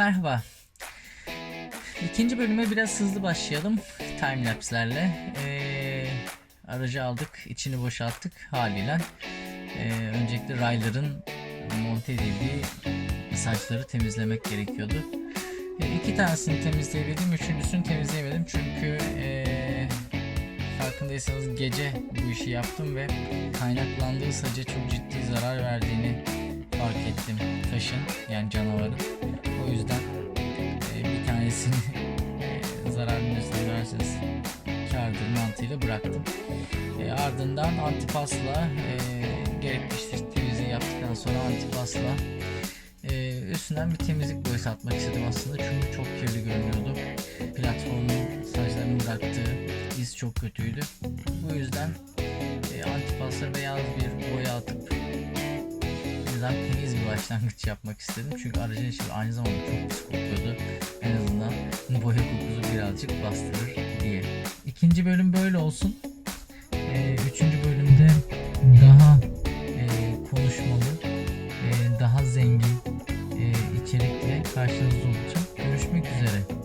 Merhaba. İkinci bölüme biraz hızlı başlayalım timelapse'lerle. Ee, aracı aldık, içini boşalttık haliyle. Ee, öncelikle rayların monte edildiği saçları temizlemek gerekiyordu. Ee, iki tanesini temizleyebildim, üçüncüsünü temizleyemedim çünkü ee, farkındaysanız gece bu işi yaptım ve kaynaklandığı saca çok ciddi zarar verdiğini tanesini e, zararın üstüne verseniz kârdır mantığıyla bıraktım. E, ardından antipasla e, gerekli işte yaptıktan sonra antipasla e, üstünden bir temizlik boyası atmak istedim aslında çünkü çok kirli görünüyordu. Platformun saçlarını bıraktığı iz çok kötüydü. Bu yüzden e, antipasla beyaz bir boya atıp yüzden temiz başlangıç yapmak istedim. Çünkü aracın içi aynı zamanda çok pis kokuyordu. En azından boya kokusu birazcık bastırır diye. İkinci bölüm böyle olsun. Ee, üçüncü bölümde daha e, konuşmalı, e, daha zengin e, içerikle karşınızda olacağım. Görüşmek üzere.